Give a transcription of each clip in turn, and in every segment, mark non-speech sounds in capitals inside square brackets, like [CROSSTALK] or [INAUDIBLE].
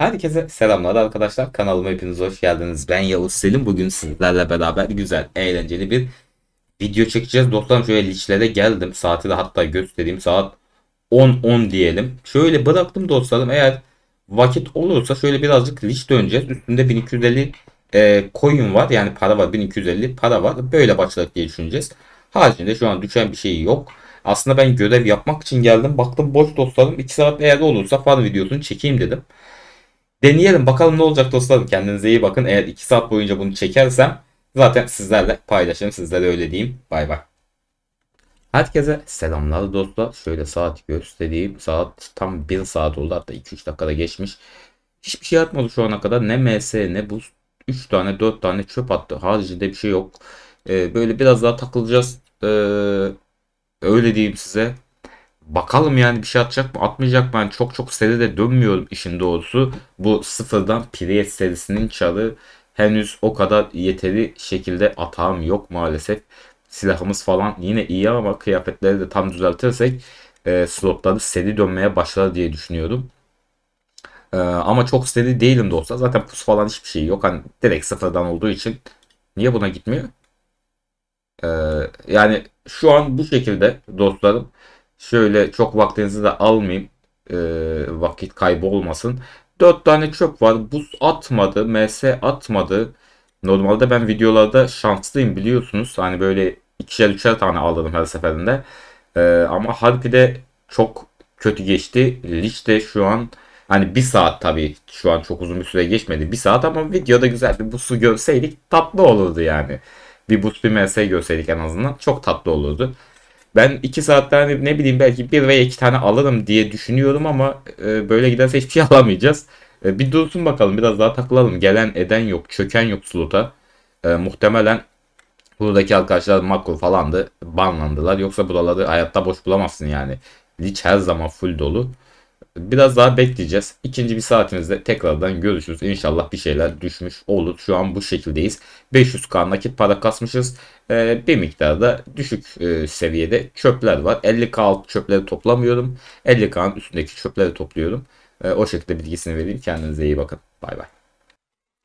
Herkese selamlar arkadaşlar. Kanalıma hepiniz hoş geldiniz. Ben Yavuz Selim. Bugün sizlerle beraber güzel, eğlenceli bir video çekeceğiz. Dostlarım şöyle liçlere geldim. Saati de hatta göstereyim. Saat 10-10 diyelim. Şöyle bıraktım dostlarım. Eğer vakit olursa şöyle birazcık liç döneceğiz. Üstünde 1250 e, coin var. Yani para var. 1250 para var. Böyle başladık diye düşüneceğiz. Haricinde şu an düşen bir şey yok. Aslında ben görev yapmak için geldim. Baktım boş dostlarım. 2 saat eğer olursa fan videosunu çekeyim dedim. Deneyelim bakalım ne olacak dostlarım. Kendinize iyi bakın. Eğer 2 saat boyunca bunu çekersem zaten sizlerle paylaşırım. Sizlere öyle diyeyim. Bay bay. Herkese selamlar dostlar. Şöyle saat göstereyim. Saat tam 1 saat oldu. Hatta 2-3 dakikada geçmiş. Hiçbir şey atmadı şu ana kadar. Ne MS ne boost. 3 tane 4 tane çöp attı. Haricinde bir şey yok. Ee, böyle biraz daha takılacağız. Ee, öyle diyeyim size. Bakalım yani bir şey atacak mı atmayacak mı? Ben çok çok seride dönmüyorum işin doğrusu. Bu sıfırdan Prius serisinin çarı henüz o kadar yeteri şekilde atağım yok maalesef. Silahımız falan yine iyi ama kıyafetleri de tam düzeltirsek e, slotları seri dönmeye başlar diye düşünüyorum. E, ama çok seri değilim dostlar. Zaten pus falan hiçbir şey yok. Hani direkt sıfırdan olduğu için niye buna gitmiyor? E, yani şu an bu şekilde dostlarım. Şöyle çok vaktinizi de almayayım. E, vakit kaybı olmasın. 4 tane çöp var. Buz atmadı. MS atmadı. Normalde ben videolarda şanslıyım biliyorsunuz. Hani böyle ikişer üçer tane aldım her seferinde. E, ama Harpi'de çok kötü geçti. Lich de şu an hani bir saat tabii şu an çok uzun bir süre geçmedi. Bir saat ama videoda güzel bir busu görseydik tatlı olurdu yani. Bir bus bir MS görseydik en azından çok tatlı olurdu. Ben 2 saatte hani ne bileyim belki bir veya iki tane alırım diye düşünüyorum ama e, böyle giderse hiçbir şey [LAUGHS] alamayacağız. E, bir dursun bakalım biraz daha takılalım. Gelen eden yok, çöken yok slota. E, muhtemelen buradaki arkadaşlar makro falandı. Banlandılar. Yoksa buraları hayatta boş bulamazsın yani. Lich her zaman full dolu. Biraz daha bekleyeceğiz. İkinci bir saatimizde tekrardan görüşürüz. İnşallah bir şeyler düşmüş olur. Şu an bu şekildeyiz. 500k nakit para kasmışız. Ee, bir miktarda düşük e, seviyede çöpler var. 50k alt çöpleri toplamıyorum. 50k'nın üstündeki çöpleri topluyorum. Ee, o şekilde bilgisini vereyim. Kendinize iyi bakın. Bay bay.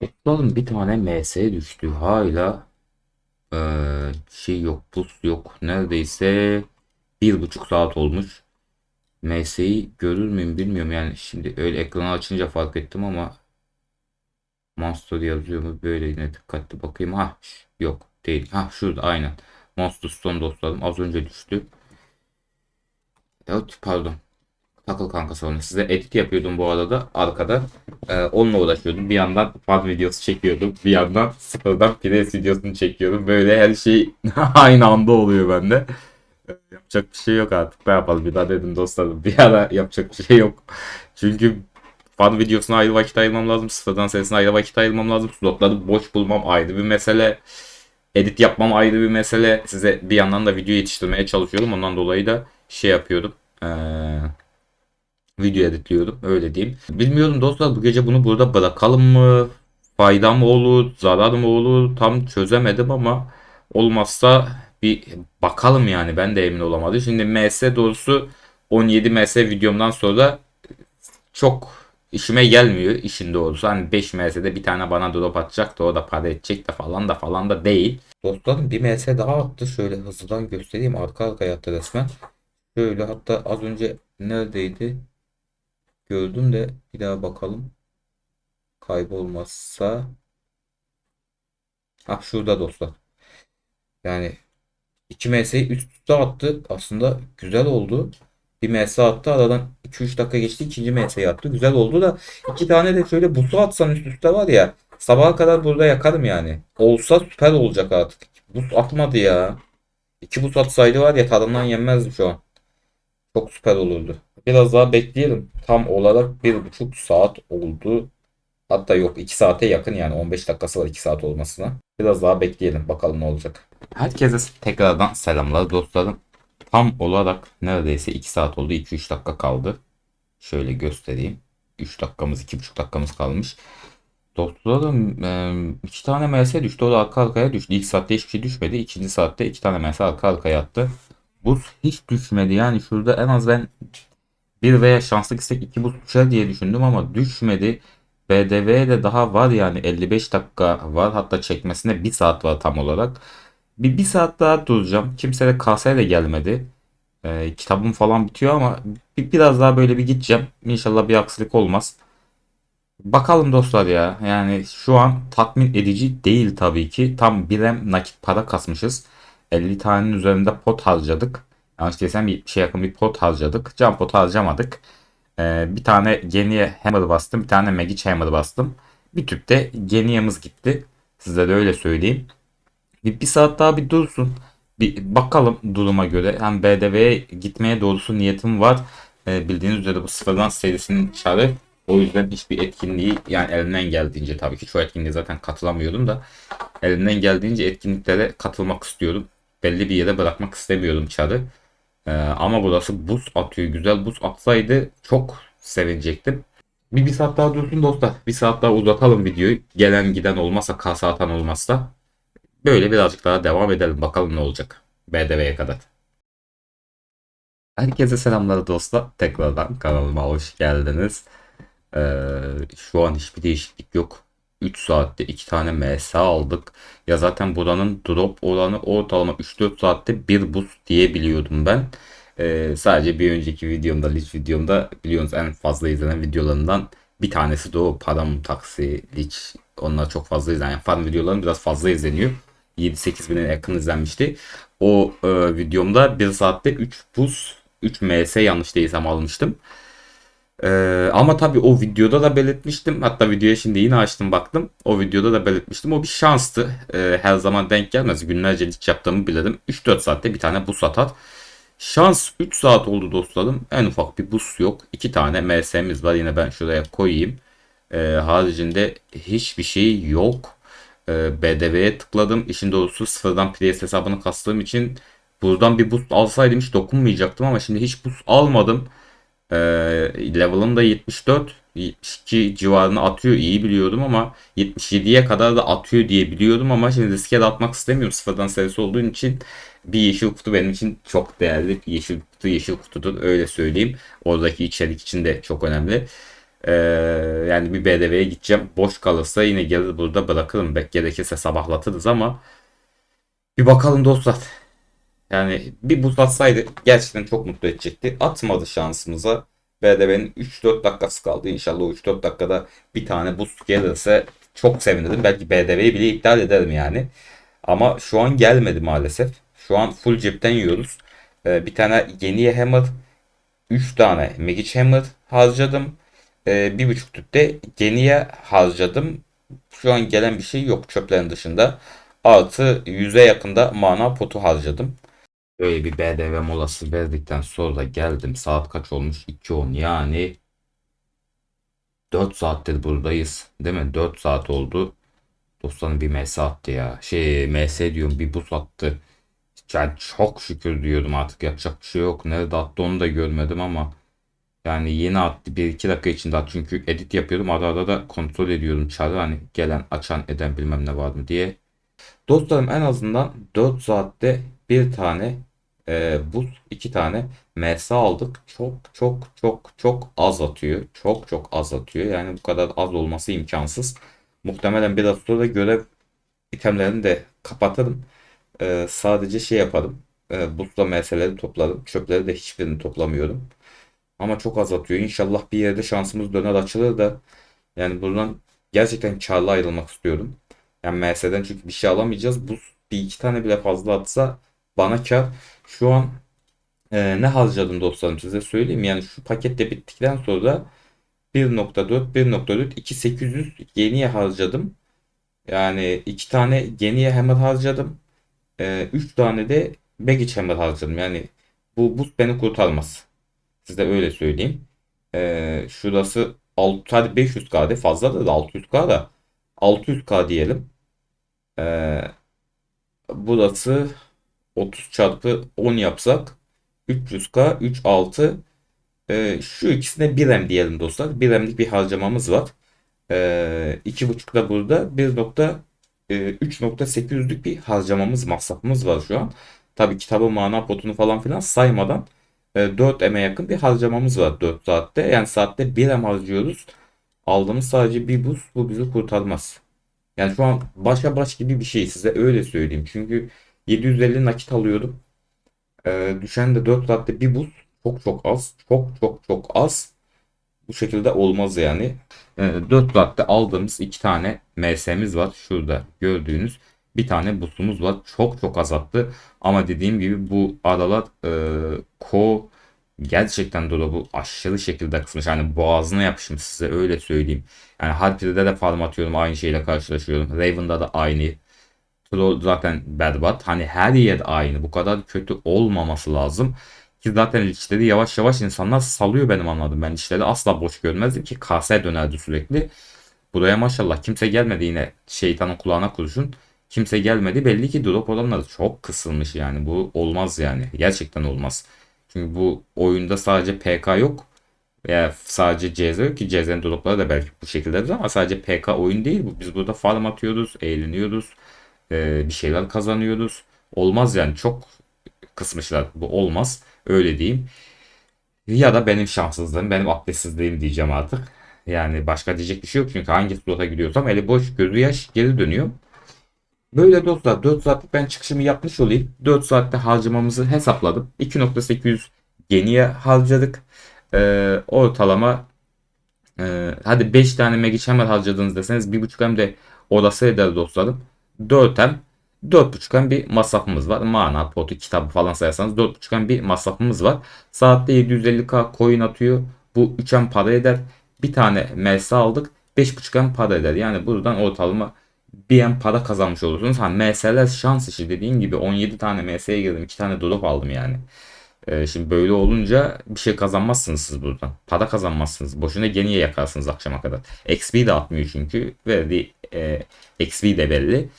Toplalım bir tane MS düştü. Hala ee, şey yok. Buz yok. Neredeyse bir buçuk saat olmuş. MS'yi görür müyüm bilmiyorum. Yani şimdi öyle ekranı açınca fark ettim ama Monster yazıyor mu? Böyle yine dikkatli bakayım. Ha yok değil. Ha şurada aynen. Monster Stone dostlarım az önce düştü. Evet pardon. Takıl kanka sonra size edit yapıyordum bu arada arkada. Ee, onunla uğraşıyordum. Bir yandan fan videosu çekiyordum bir yandan sıfırdan pres videosunu çekiyordum. Böyle her şey [LAUGHS] aynı anda oluyor bende Yapacak bir şey yok artık. Ne yapalım bir daha dedim dostlarım. [LAUGHS] Bir ara yapacak bir şey yok. Çünkü fan videosuna ayrı vakit ayırmam lazım. Sıfırdan serisine ayrı vakit ayırmam lazım. Slotları boş bulmam ayrı bir mesele. Edit yapmam ayrı bir mesele. Size bir yandan da video yetiştirmeye çalışıyorum. Ondan dolayı da şey yapıyorum. Ee, video editliyorum. Öyle diyeyim. Bilmiyorum dostlar bu gece bunu burada bırakalım mı? Fayda mı olur? Zarar mı olur? Tam çözemedim ama olmazsa bir bakalım yani ben de emin olamadım. Şimdi MS doğrusu 17 MS videomdan sonra çok işime gelmiyor işin doğrusu. Hani 5 MS'de bir tane bana drop atacak da o da para edecek de falan da falan da değil. Dostlarım bir MS daha attı. Şöyle hızlıdan göstereyim. Arka arkaya attı resmen. Şöyle hatta az önce neredeydi? Gördüm de bir daha bakalım. Kaybolmazsa. Ah şurada dostlar. Yani 2 MS'yi üst üste attı. Aslında güzel oldu. Bir MS attı. Aradan 2-3 dakika geçti. ikinci MS'yi attı. Güzel oldu da iki tane de şöyle busu atsan üst üste var ya. Sabaha kadar burada yakarım yani. Olsa süper olacak artık. Bus atmadı ya. İki bus atsaydı var ya tadından yenmezdi şu an. Çok süper olurdu. Biraz daha bekleyelim. Tam olarak bir buçuk saat oldu. Hatta yok 2 saate yakın yani 15 dakikası var 2 saat olmasına. Biraz daha bekleyelim bakalım ne olacak. Herkese tekrardan selamlar dostlarım. Tam olarak neredeyse 2 saat oldu 2-3 dakika kaldı. Şöyle göstereyim. 3 dakikamız 2,5 dakikamız kalmış. Dostlarım iki tane MS düştü. O da arka arkaya düştü. İlk saatte hiçbir şey düşmedi. İkinci saatte iki tane MS arka arkaya attı. Buz hiç düşmedi. Yani şurada en az ben bir veya şanslı gitsek iki buz düşer diye düşündüm ama düşmedi. BDV de daha var yani 55 dakika var. Hatta çekmesine 1 saat var tam olarak. Bir, bir saat daha duracağım. Kimse de kasaya da gelmedi. Ee, kitabım falan bitiyor ama bir, biraz daha böyle bir gideceğim. İnşallah bir aksilik olmaz. Bakalım dostlar ya. Yani şu an tatmin edici değil tabii ki. Tam birem nakit para kasmışız. 50 tanenin üzerinde pot harcadık. Yanlış bir şey yakın bir pot harcadık. Can pot harcamadık. Ee, bir tane Geniye Hammer bastım. Bir tane Magic Hammer bastım. Bir tüp de Geniye'miz gitti. Size de öyle söyleyeyim. Bir, bir saat daha bir dursun. Bir bakalım duruma göre. Hem BDV'ye gitmeye doğrusu niyetim var. Ee, bildiğiniz üzere bu sıfırdan serisinin çarı. O yüzden hiçbir etkinliği yani elimden geldiğince tabii ki çoğu etkinliğe zaten katılamıyordum da elimden geldiğince etkinliklere katılmak istiyorum. Belli bir yere bırakmak istemiyorum çarı. Ee, ama burası buz atıyor. Güzel buz atsaydı çok sevinecektim. Bir, bir saat daha dursun dostlar. Bir saat daha uzatalım videoyu. Gelen giden olmazsa kasa atan olmazsa. Böyle birazcık daha devam edelim. Bakalım ne olacak. BDV'ye kadar. Herkese selamlar dostlar. Tekrardan kanalıma hoş geldiniz. Ee, şu an hiçbir değişiklik yok. 3 saatte 2 tane MS aldık. Ya zaten buranın drop oranı ortalama 3-4 saatte bir boost diyebiliyordum ben. Ee, sadece bir önceki videomda, Lich videomda biliyorsunuz en fazla izlenen videolarından bir tanesi de o param taksi, Lich. Onlar çok fazla izlenen. Yani farm videolarım biraz fazla izleniyor. 7-8 bine yakın izlenmişti. O e, videomda 1 saatte 3 buz 3 ms yanlış değilsem almıştım. Ee, ama tabii o videoda da belirtmiştim. Hatta videoya şimdi yine açtım baktım. O videoda da belirtmiştim. O bir şanstı. Ee, her zaman denk gelmez. Günlerce dik yaptığımı bilirim. 3-4 saatte bir tane bus atar. Şans 3 saat oldu dostlarım. En ufak bir bus yok. 2 tane MS'miz var. Yine ben şuraya koyayım. Ee, haricinde hiçbir şey yok. Ee, BDV'ye tıkladım. İşin doğrusu sıfırdan PS hesabını kastığım için buradan bir boost alsaydım hiç dokunmayacaktım ama şimdi hiç boost almadım. Ee, level'ım da 74. 72 civarını atıyor iyi biliyordum ama 77'ye kadar da atıyor diye biliyordum ama şimdi riske de atmak istemiyorum sıfırdan serisi olduğu için. Bir yeşil kutu benim için çok değerli yeşil kutu yeşil kutudur öyle söyleyeyim. Oradaki içerik için de çok önemli. Ee, yani bir BDV'ye gideceğim. Boş kalırsa yine gelir burada bırakırım. Belki gerekirse sabahlatırız ama bir bakalım dostlar yani bir buz atsaydı gerçekten çok mutlu edecekti. Atmadı şansımıza. BDV'nin 3-4 dakikası kaldı. İnşallah o 3-4 dakikada bir tane buz gelirse çok sevinirim. Belki BDV'yi bile iptal ederim yani. Ama şu an gelmedi maalesef. Şu an full cepten yiyoruz. Ee, bir tane yeni Hammer 3 tane Magic Hammer harcadım. Ee, bir buçuk tütte Geniye harcadım. Şu an gelen bir şey yok çöplerin dışında. Artı 100'e yakında mana potu harcadım. Böyle bir BDV molası verdikten sonra geldim. Saat kaç olmuş? 2.10 yani 4 saattir buradayız. Değil mi? 4 saat oldu. Dostlarım bir MS attı ya. Şey MS diyorum bir bus attı. Yani çok şükür diyorum artık yapacak bir şey yok. Nerede attı onu da görmedim ama yani yeni attı 1-2 dakika içinde attı. Çünkü edit yapıyordum. Ara ara da kontrol ediyorum çarı hani gelen açan eden bilmem ne var mı diye. Dostlarım en azından 4 saatte bir tane e, buz, iki tane MS aldık. Çok çok çok çok az atıyor. Çok çok az atıyor. Yani bu kadar az olması imkansız. Muhtemelen biraz sonra görev itemlerini de kapatırım. E, sadece şey yaparım. E, buzla MS'leri topladım. Çöpleri de hiçbirini toplamıyorum. Ama çok az atıyor. İnşallah bir yerde şansımız döner açılır da yani buradan gerçekten karlı ayrılmak istiyorum. Yani MS'den çünkü bir şey alamayacağız. Bu bir iki tane bile fazla atsa bana kar. Şu an e, ne harcadım dostlarım size söyleyeyim. Yani şu pakette bittikten sonra 1.4 1.4 2800 geniye harcadım. Yani iki tane geniye hammer harcadım. E, üç tane de baggage hammer harcadım. Yani bu boost beni kurtarmaz. Size öyle söyleyeyim. E, şurası 6 hadi 500k de fazla da 600k da 600k diyelim. E, burası 30 çarpı 10 yapsak 300k 3 6 e, şu ikisine 1M diyelim dostlar. 1M'lik bir harcamamız var. E, 2.5 da burada 1.3.800'lük e, bir harcamamız masrafımız var şu an. Tabi kitabı mana potunu falan filan saymadan e, 4M'e yakın bir harcamamız var 4 saatte. Yani saatte 1M harcıyoruz. Aldığımız sadece bir buz bu bizi kurtarmaz. Yani şu an başa baş gibi bir şey size öyle söyleyeyim. Çünkü 750 nakit alıyordum. Ee, düşen de 4 saatte bir buz çok çok az. Çok çok çok az. Bu şekilde olmaz yani. Ee, 4 saatte aldığımız iki tane MS'miz var. Şurada gördüğünüz bir tane busumuz var. Çok çok azalttı. Ama dediğim gibi bu aralar e, Ko gerçekten drop'u aşırı şekilde kısmış. Yani boğazına yapışmış size öyle söyleyeyim. Yani Harpy'de de farm atıyorum aynı şeyle karşılaşıyorum. Raven'da da aynı. Troll zaten berbat. Hani her yer aynı. Bu kadar kötü olmaması lazım. Ki zaten işleri yavaş yavaş insanlar salıyor benim anladığım. Ben işleri asla boş görmezdim ki kase dönerdi sürekli. Buraya maşallah kimse gelmedi yine şeytanın kulağına kurşun. Kimse gelmedi. Belli ki drop oranları çok kısılmış yani. Bu olmaz yani. Gerçekten olmaz. Çünkü bu oyunda sadece PK yok. Veya sadece CZ yok ki CZ'nin dropları da belki bu şekildedir ama sadece PK oyun değil. Biz burada farm atıyoruz, eğleniyoruz, e, bir şeyler kazanıyoruz. Olmaz yani çok kısmışlar. Bu olmaz. Öyle diyeyim. Ya da benim şanssızlığım, benim abdestsizliğim diyeceğim artık. Yani başka diyecek bir şey yok çünkü hangi slota gidiyorsam eli boş gözü yaş geri dönüyor. Böyle dostlar 4 saatlik ben çıkışımı yapmış olayım. 4 saatte harcamamızı hesapladım. 2.800 geniye harcadık. Ee, ortalama e, hadi 5 tane Magic Hammer harcadınız deseniz 1.5 hem de odası eder dostlarım. 4 hem 4.5 hem bir masrafımız var. Mana, potu, kitabı falan sayarsanız 4.5 hem bir masrafımız var. Saatte 750k coin atıyor. Bu 3 hem para eder. Bir tane MS aldık. 5.5 hem para eder. Yani buradan ortalama bir hem para kazanmış olursunuz. Ha MS'ler şans işi dediğim gibi 17 tane MS'ye girdim. 2 tane drop aldım yani. Ee, şimdi böyle olunca bir şey kazanmazsınız siz buradan. Para kazanmazsınız. Boşuna geniye yakarsınız akşama kadar. XP de atmıyor çünkü. Verdiği e, XP de belli.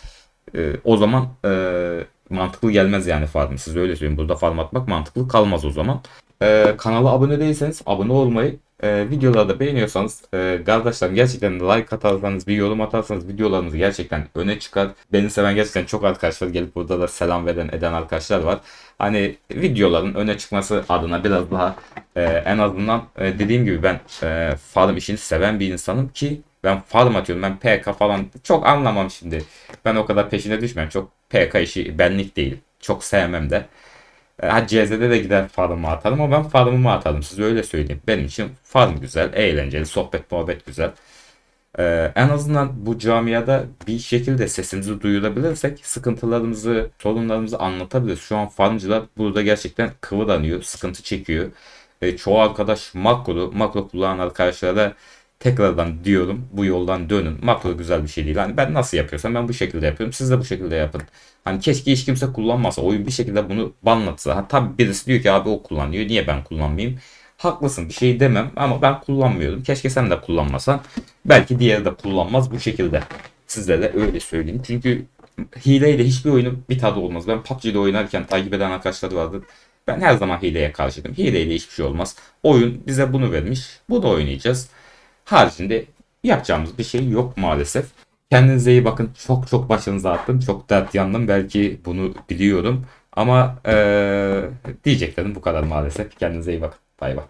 E, o zaman e, mantıklı gelmez yani farm. Siz öyle söyleyeyim. Burada farm atmak mantıklı kalmaz o zaman. E, kanala abone değilseniz abone olmayı, e, videoları da beğeniyorsanız e, kardeşlerim gerçekten like atarsanız bir yorum atarsanız videolarınız gerçekten öne çıkar. Beni seven gerçekten çok arkadaşlar gelip burada da selam veren eden arkadaşlar var. Hani videoların öne çıkması adına biraz daha e, en azından e, dediğim gibi ben e, farm işini seven bir insanım ki ben farm atıyorum. Ben PK falan çok anlamam şimdi. Ben o kadar peşine düşmem. Çok PK işi benlik değil. Çok sevmem de. E, Ha CZ'de de gider farmımı atarım ama ben farmımı atarım. Size öyle söyleyeyim. Benim için farm güzel, eğlenceli, sohbet muhabbet güzel. Ee, en azından bu camiada bir şekilde sesimizi duyurabilirsek sıkıntılarımızı, sorunlarımızı anlatabiliriz. Şu an farmcılar burada gerçekten kıvranıyor, sıkıntı çekiyor. Ee, çoğu arkadaş makro, makro kullanan arkadaşlara tekrardan diyorum bu yoldan dönün. Makro güzel bir şey değil. Hani ben nasıl yapıyorsam ben bu şekilde yapıyorum. Siz de bu şekilde yapın. Hani keşke hiç kimse kullanmasa. Oyun bir şekilde bunu banlatsa. Ha, tabii birisi diyor ki abi o kullanıyor. Niye ben kullanmayayım? Haklısın bir şey demem ama ben kullanmıyorum. Keşke sen de kullanmasan. Belki diğeri de kullanmaz bu şekilde. Sizlere de öyle söyleyeyim. Çünkü hileyle hiçbir oyunun bir tadı olmaz. Ben PUBG'de oynarken takip eden arkadaşlar vardı. Ben her zaman hileye karşıydım. Hileyle hiçbir şey olmaz. Oyun bize bunu vermiş. Bunu oynayacağız. Haricinde yapacağımız bir şey yok maalesef. Kendinize iyi bakın. Çok çok başınıza attım. Çok dert yandım. Belki bunu biliyorum. Ama eee diyeceklerim bu kadar maalesef. Kendinize iyi bakın. Bay bay.